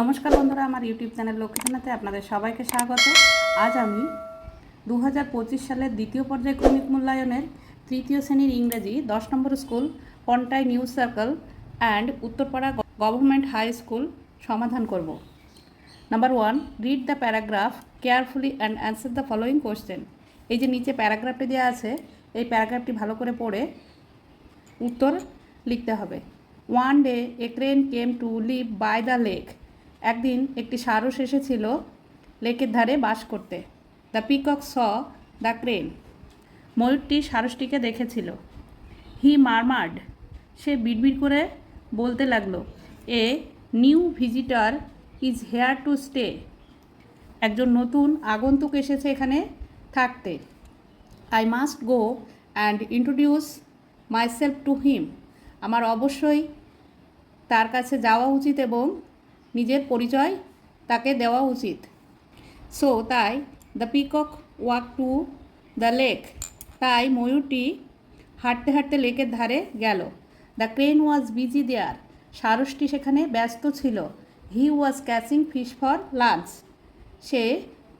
নমস্কার বন্ধুরা, আমার ইউটিউব চ্যানেল লক্ষ্মীখানাতে আপনাদের সবাইকে স্বাগত। আজ আমি দু হাজার পঁচিশ সালের দ্বিতীয় পর্যায়ে ক্রমিক মূল্যায়নের তৃতীয় শ্রেণির ইংরেজি দশ নম্বর school, পন্টাই new circle and Uttarpara government high school সমাধান করব। Number one, read the paragraph carefully and answer the following question. এই যে নিচে প্যারাগ্রাফটি দেওয়া আছে, এই প্যারাগ্রাফটি ভালো করে পড়ে উত্তর লিখতে হবে। One day, a crane came to live by the lake. একদিন একটি সারস এসেছিল লেকের ধারে বাস করতে। The peacock saw the crane. ময়ূরটি সারসটিকে দেখেছিল। He murmured. সে বিড়বিড় করে বলতে লাগল, a new visitor is here to stay. একজন নতুন আগন্তুক এসেছে এখানে থাকতে। I must go and introduce myself to him. আমার অবশ্যই তার কাছে যাওয়া উচিত এবং নিজের পরিচয় তাকে দেওয়া উচিত। সো তাই the peacock walk to the lake তাই ময়ূরটি হাঁটতে হাঁটতে লেকের ধারে গেল। The crane was busy there সারসটি সেখানে ব্যস্ত ছিল। He was catching fish for lunch সে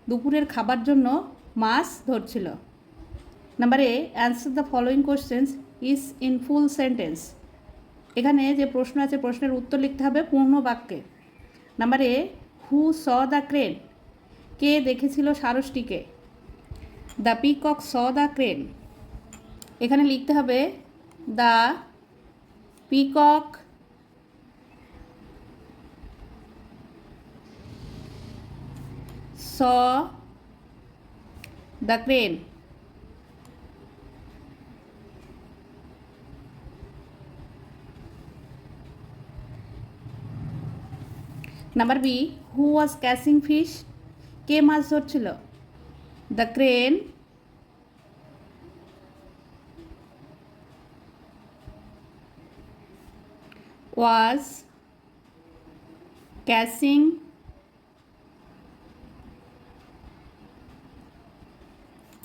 দুপুরের খাবার জন্য মাছ ধরছিল। Number A answer the following questions is in full sentence এখানে যে প্রশ্ন আছে, প্রশ্নের উত্তর লিখতে হবে পূর্ণ বাক্যে। Number A who saw the crane কে দেখেছিল সারসটিকে? The peacock saw the crane এখানে লিখতে হবে the peacock saw the crane number B who was catching fish কে মাছ ধরছিল? The crane was catching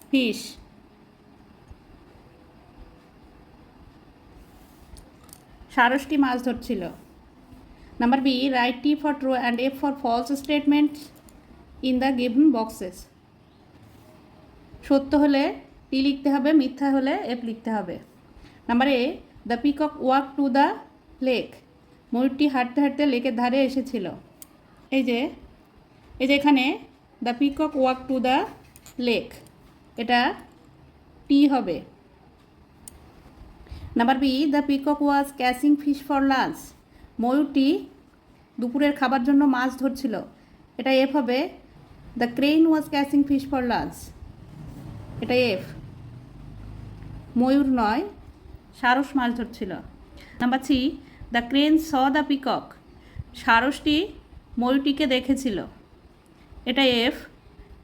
fish সারসটি মাছ ধরছিল। Number B write T for true and F for false statement in the given boxes সত্য হলে টি লিখতে হবে, মিথ্যা হলে এফ লিখতে হবে। Number A the peacock walk to the lake ময়ূরটি হাঁটতে হাঁটতে লেকের ধারে এসেছিল। এই যে এই যে এখানে the peacock walk to the lake এটা টি হবে। Number B the peacock was catching fish for lunch ময়ূরটি দুপুরের খাবার জন্য মাছ ধরছিল। এটা এফ হবে। The crane was catching fish for lunch এটা এফ। ময়ূর নয়, সারস মাছ ধরছিল। Number C the crane saw the peacock সারসটি ময়ূরটিকে দেখেছিল। এটা এফ।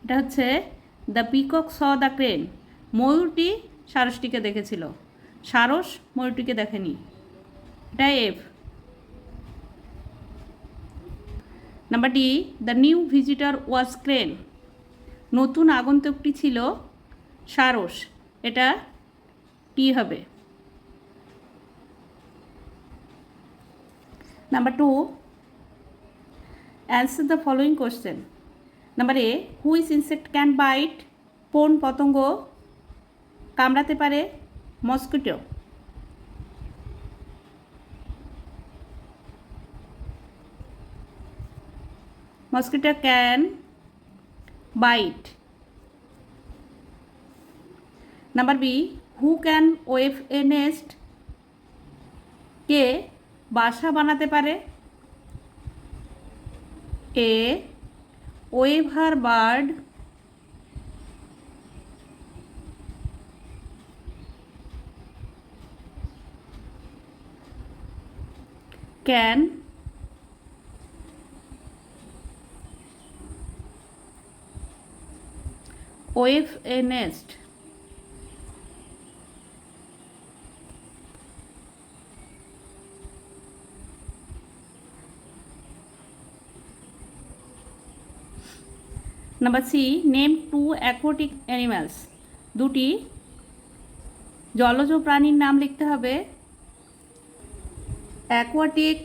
এটা হচ্ছে the peacock saw the crane ময়ূরটি সারসটিকে দেখেছিল। সারস ময়ূরটিকে দেখেনি। এটা F. Number D the new visitor was crane নতুন আগন্তুকটি ছিল সারস। এটা টি হবে। Number two answer the following question number A which insect can bite কোন পতঙ্গ কামড়াতে পারে? Mosquito mosquito can bite number b who can weave a nest কে বাসা বানাতে পারে a weaver bird can weave a nest number C name two aquatic animals দুটি জলজ প্রাণীর নাম লিখতে হবে। Aquatic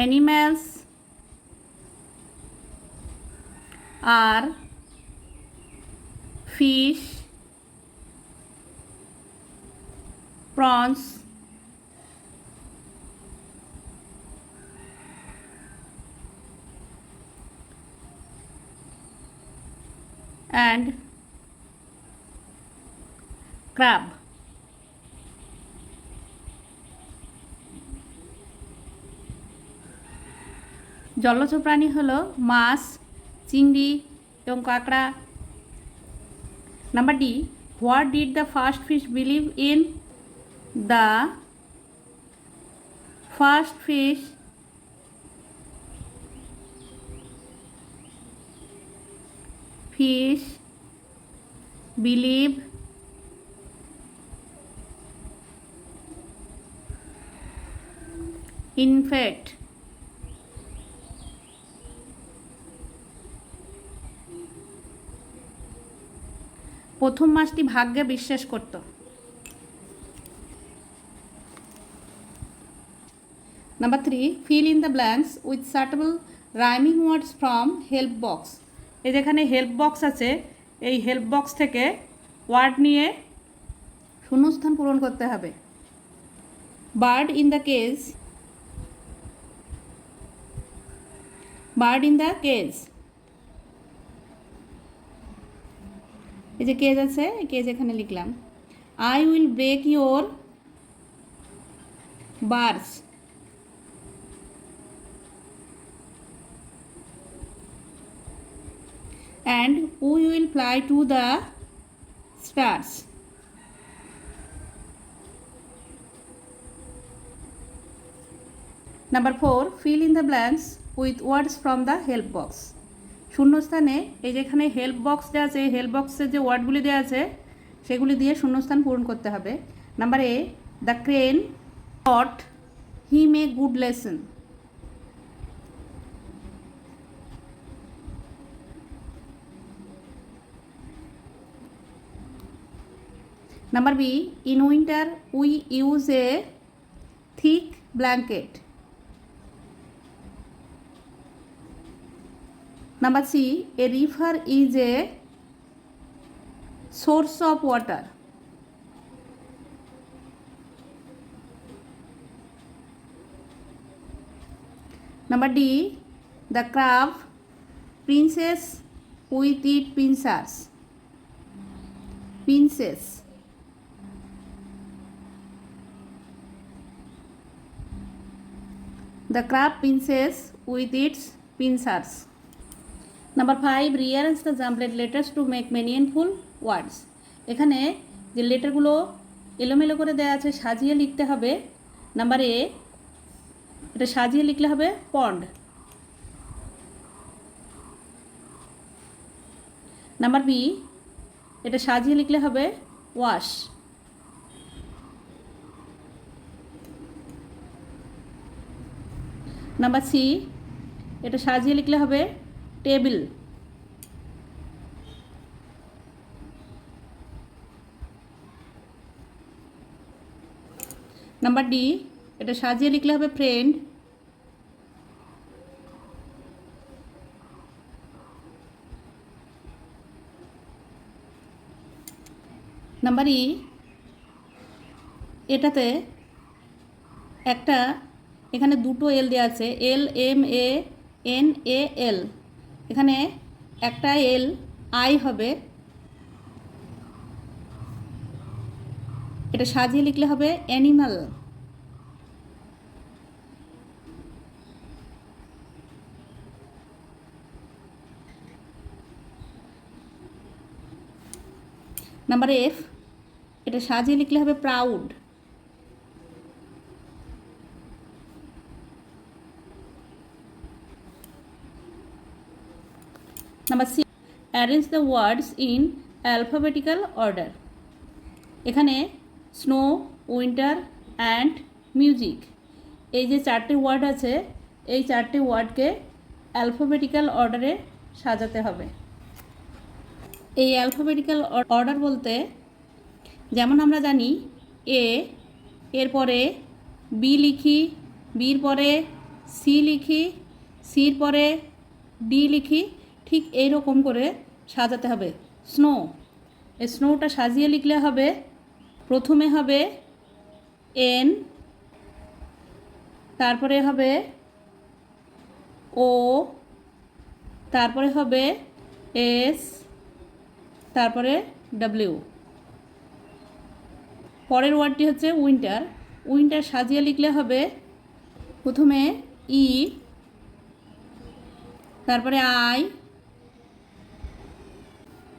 animals are fish prawns and crab জলজ প্রাণী হলো মাছ, চিংড়ি এবং কাঁকড়া number D, what did the first fish believe in? The first fish believe in fate প্রথম মাসটি ভাগ্যে বিশ্বাস করত। Number three fill in the blanks with suitable rhyming words from help box এই যেখানে হেল্প বক্স আছে, এই হেল্প বক্স থেকে ওয়ার্ড নিয়ে শূন্যস্থান পূরণ করতে হবে। Bird in the cage bird in the cage এই যে কেজ আছে কেজ এখানে লিখলাম। I will break your bars and we will fly to the stars. Number four fill in the blanks with words from the help box শূন্যস্থানে এই যেখানে help box দেওয়া আছে হেল্প বক্সের যে ওয়ার্ডগুলি দেওয়া আছে, সেগুলি দিয়ে শূন্যস্থান পূরণ করতে হবে number A the crane thought he may good lesson number B in winter we use a thick blanket. Number C, a river is a source of water. Number D, the crab princess with its pincers. Princess. The crab pinches with its pincers. Number five rearrange the jumbled letters to make meaningful words এখানে যে লেটারগুলো এলোমেলো করে দেওয়া আছে, সাজিয়ে লিখতে হবে। Number এ এটা সাজিয়ে লিখলে হবে পন্ড নাম্বার বি এটা সাজিয়ে লিখলে হবে ওয়াশ নাম্বার সি এটা সাজিয়ে লিখলে হবে টেবিল। নাম্বার ডি, এটা সাজিয়ে লিখলে হবে ফ্রেন্ড নাম্বার ই এটাতে একটা, এখানে দুটো এল দেওয়া আছে L M A N A এল এখানে একটা এল আই হবে। এটা সাজিয়ে লিখলে হবে অ্যানিমাল নাম্বার এফ এটা সাজিয়ে লিখলে হবে proud number C arrange the words in alphabetical order এখানে স্নো উইন্টার অ্যান্ড মিউজিক এই যে চারটে ওয়ার্ড আছে, এই চারটে ওয়ার্ডকে অ্যালফাবেটিক্যাল অর্ডারে সাজাতে হবে। এই অ্যালফাবেটিক্যাল অর্ডার বলতে যেমন আমরা জানি এ এরপরে বি লিখি বির পরে সি লিখি সির পরে ডি লিখি ঠিক এই রকম করে সাজাতে হবে। স্নো। এই স্নোটা সাজিয়ে লিখলে হবে, প্রথমে হবে এন, তারপরে হবে ও, তারপরে হবে এস, তারপরে ডাব্লিউ। পরের ওয়ার্ডটি হচ্ছে উইন্টার। উইন্টার সাজিয়ে লিখলে হবে প্রথমে ই, তারপরে আই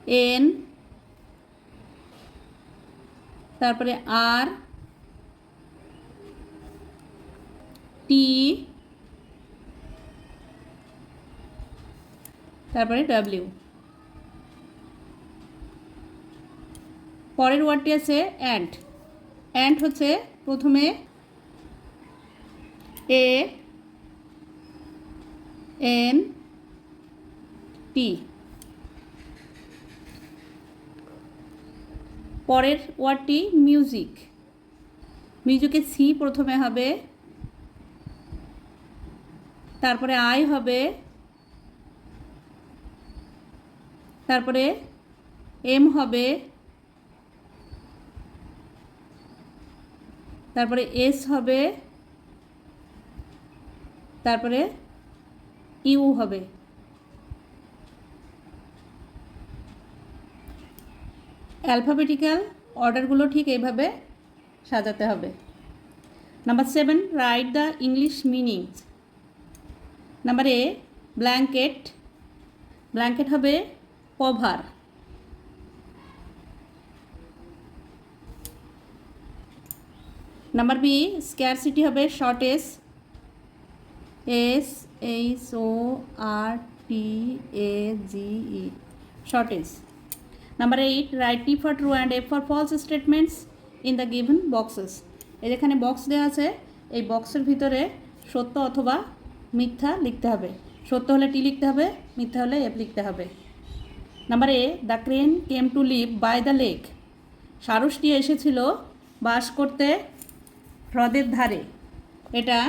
এন, তারপরে আর, টি, তারপরে ডাব্লিউ পরের ওয়ার্ডটি আছে অ্যান্ট অ্যান্ট হচ্ছে প্রথমে এ, এন, টি। পরের ওয়ার্ডটি মিউজিক। মিউজিকে সি প্রথমে হবে, তারপরে আই হবে, তারপরে এম হবে, তারপরে এস হবে, তারপরে ইউ হবে। অ্যালফাবেটিক্যাল অর্ডারগুলো ঠিক এইভাবে সাজাতে হবে। Number seven, write the English meanings. Number A, blanket. Blanket হবে কভার। নাম্বার বি স্ক্যারসিটি হবে shortage S, H, O, R, T, A, G, E shortage number eight write T for true and F for false statements in the given boxes এই যেখানে box দেওয়া আছে, এই বক্সের ভিতরে সত্য অথবা মিথ্যা লিখতে হবে। সত্য হলে টি লিখতে হবে, মিথ্যা হলে এফ লিখতে হবে। Number A the crane came to live by the lake সারসটি এসেছিল বাস করতে হ্রদের ধারে। এটা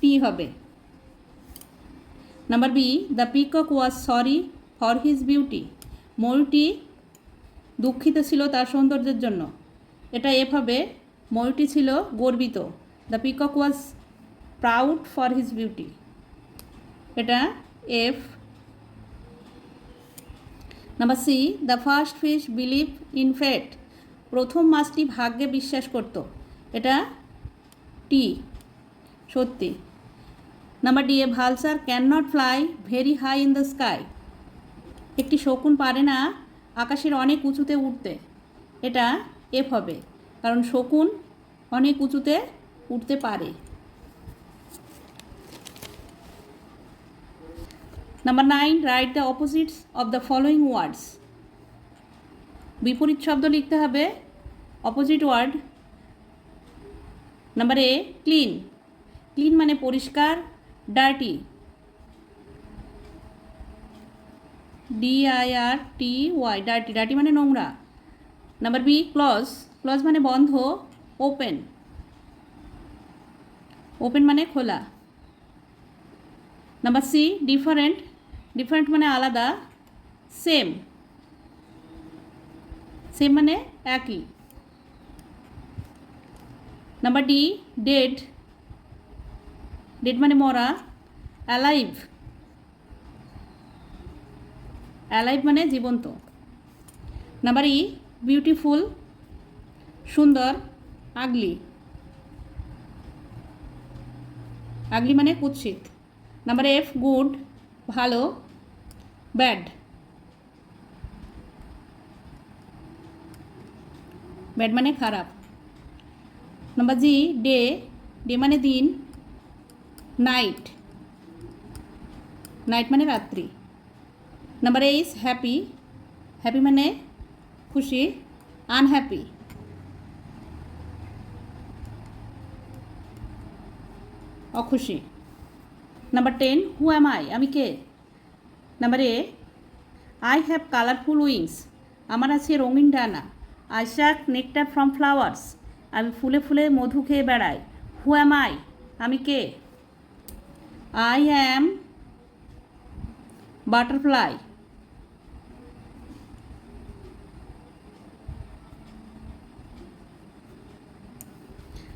টি হবে। Number B the peacock was sorry for his beauty ময়ূরটি দুঃখিত ছিল তার সৌন্দর্যের জন্য। এটা এফ হবে ময়ূরটি ছিল গর্বিত। The peacock was proud for his beauty এটা F number C the first fish believe in fate প্রথম মাছটি ভাগ্যে বিশ্বাস করত। এটা টি সত্যি। Number D a vulture can not fly very high in the sky একটি শকুন পারে না, আকাশের অনেক উঁচুতে উঠতে। এটা এফ হবে, কারণ শকুন অনেক উঁচুতে উঠতে পারে। Number nine write the opposites of the following words বিপরীত শব্দ লিখতে হবে opposite word number A clean clean মানে পরিষ্কার dirty D I R T Y dirty dirty মানে নোংরা। নাম্বার বি ক্লজ ক্লজ মানে বন্ধ ওপেন ওপেন মানে খোলা। নাম্বার সি ডিফারেন্ট ডিফারেন্ট মানে আলাদা সেম সেম মানে একই। নাম্বার ডি ডেড ডেড মানে মরা অ্যালাইভ অ্যালাইভ মানে জীবন্ত। নাম্বার ই বিউটিফুল সুন্দর আগলি আগলি মানে কুৎসিত। নাম্বার এফ গুড ভালো ব্যাড ব্যাড মানে খারাপ। নাম্বার জি ডে ডে মানে দিন নাইট নাইট মানে রাত্রি। নাম্বার এইস হ্যাপি হ্যাপি মানে খুশি unhappy অখুশি। Number ten who am I আমি কে? Number A I have colourful wings আমার আছে রঙিন ডানা। আই শাক নেকটার ফ্রম ফ্লাওয়ার্স আমি ফুলে ফুলে মধু খেয়ে বেড়াই। হু অ্যাম আই আমি কে? আই অ্যাম বাটারফ্লাই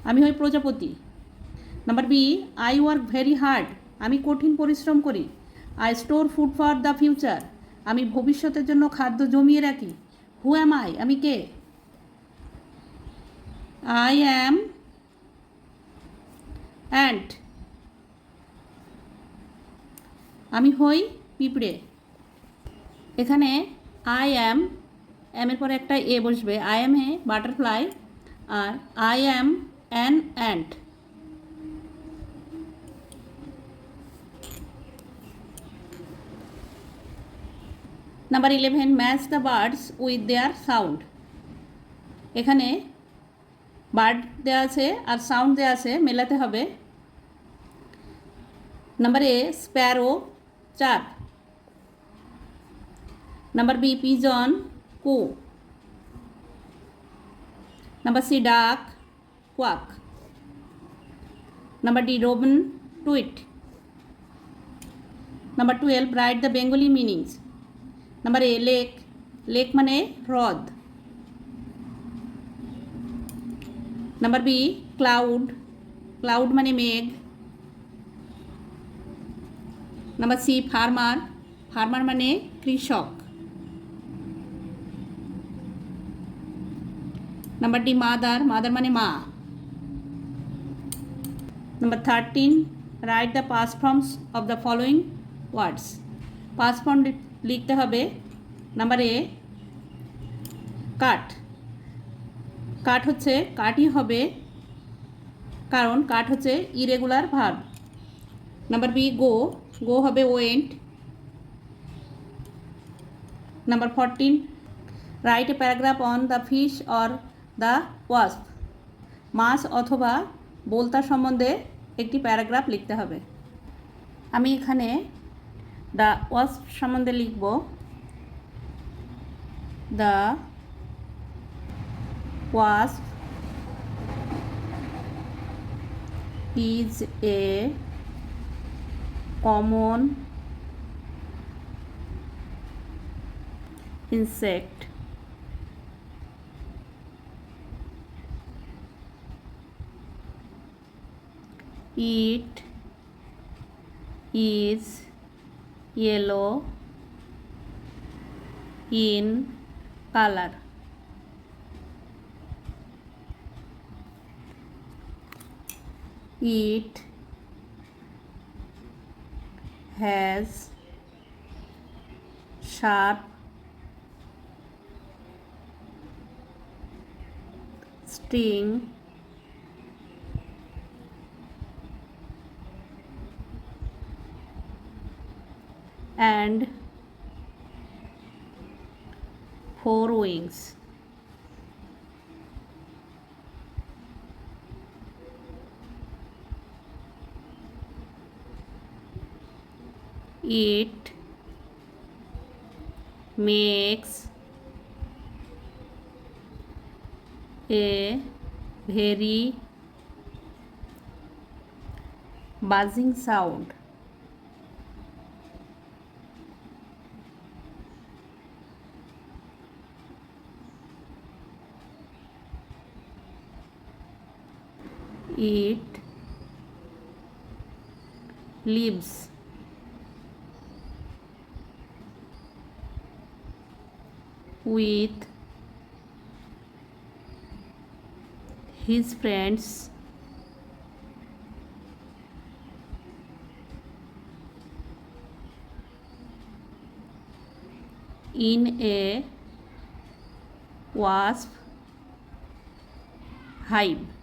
আমি হই প্রজাপতি। Number B I work very hard আমি কঠিন পরিশ্রম করি। I store food for the future আমি ভবিষ্যতের জন্য খাদ্য জমিয়ে রাখি। হু অ্যাম আই আমি কে? আই অ্যাম অ্যান্ট আমি হই পিঁপড়ে। এখানে আই অ্যাম অ্যামের পরে একটা এ বসবে। I am a butterfly R I am an ant number eleven match the birds with their sound এখানে বার্ড দেওয়া আছে আর সাউন্ড দেওয়া আছে, মেলাতে হবে। নাম্বার এ স্প্যারো চার number B pigeon coo number C duck quack number D robin tweet number twelve write the Bengali meanings number A lake lake মানে হ্রদ নাম্বার বি ক্লাউড ক্লাউড মানে মেঘ নাম্বার সি ফার্মার ফার্মার মানে কৃষক number D mother mother মানে মা number thirteen write the past forms of the following words past form লিখতে হবে। নাম্বার এ কাঠ কাঠ হচ্ছে কাঠই হবে, কারণ কাঠ হচ্ছে irregular verb number B go go হবে went number fourteen write a paragraph on the fish or the wasp মাছ অথবা বোলতা সম্বন্ধে একটি প্যারাগ্রাফ লিখতে হবে। আমি এখানে দ্য ওয়াস্প সম্বন্ধে লিখব, the wasp is a common insect it is yellow in color. It has sharp sting and four wings. It makes a very buzzing sound it lives with his friends. In a wasp hive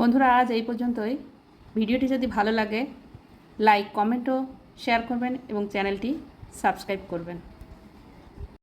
বন্ধুরা, আজ এই পর্যন্তই। ভিডিওটি যদি ভালো লাগে like কমেন্টও share করবেন এবং চ্যানেলটি সাবস্ক্রাইব করবেন।